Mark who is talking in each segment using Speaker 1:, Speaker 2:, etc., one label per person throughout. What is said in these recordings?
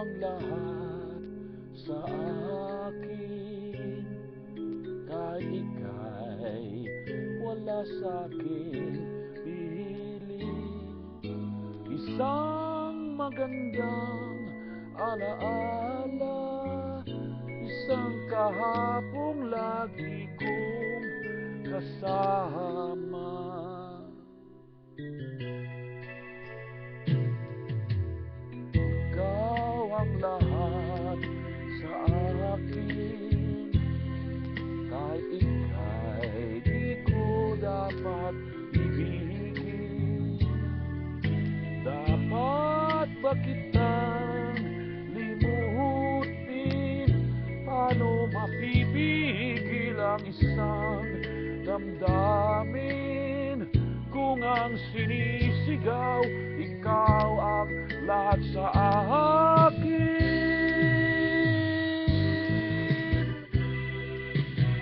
Speaker 1: Ang lahat sa akin. Kahit ika'y wala sa akin piling Isang magandang alaala Isang kahapong lagi kong kasama ba kitang limutin. Paano mapipigil ang isang damdamin? Kung ang sinisigaw Ikaw ang lahat sa akin.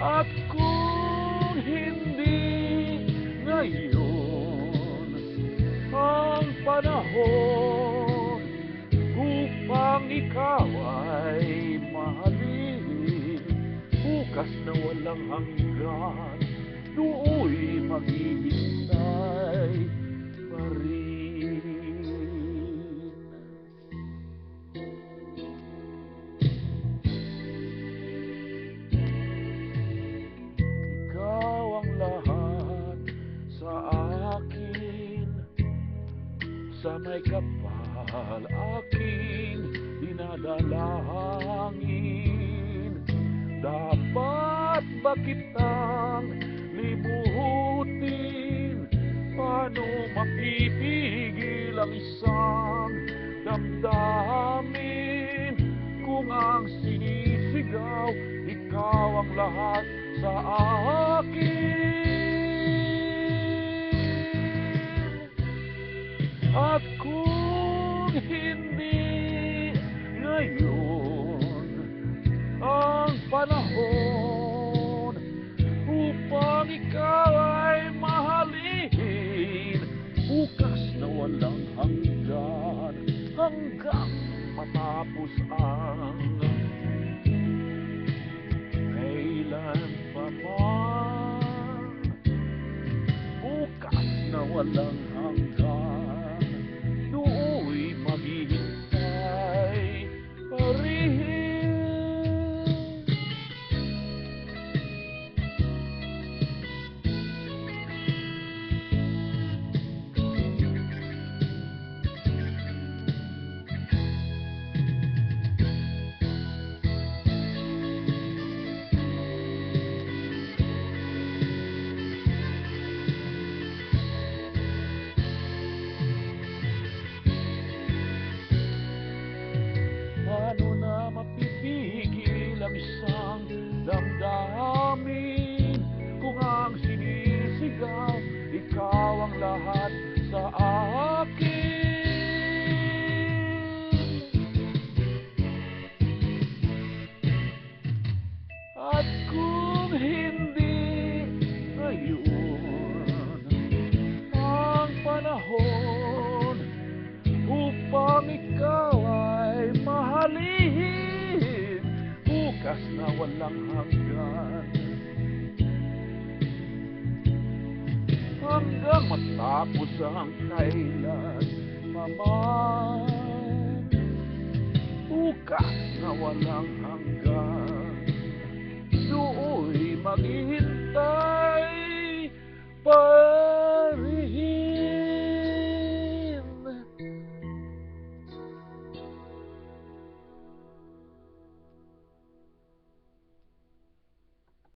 Speaker 1: At kung hindi ngayon ang panahon ikaw ay mahalin. Bukas na walang hanggan do'y maghihintay pa rin. Ikaw ang lahat sa akin. Sa may kapal aking dinadalangin Dapat ba kitang limutin Paano mapipigil ang isang damdamin? Kung ang sinisigaw Ikaw ang lahat sa akin. At walang hanggan hanggang matapos ang kailan naman Bukas na walang hanggan. Do'y maghihintay pa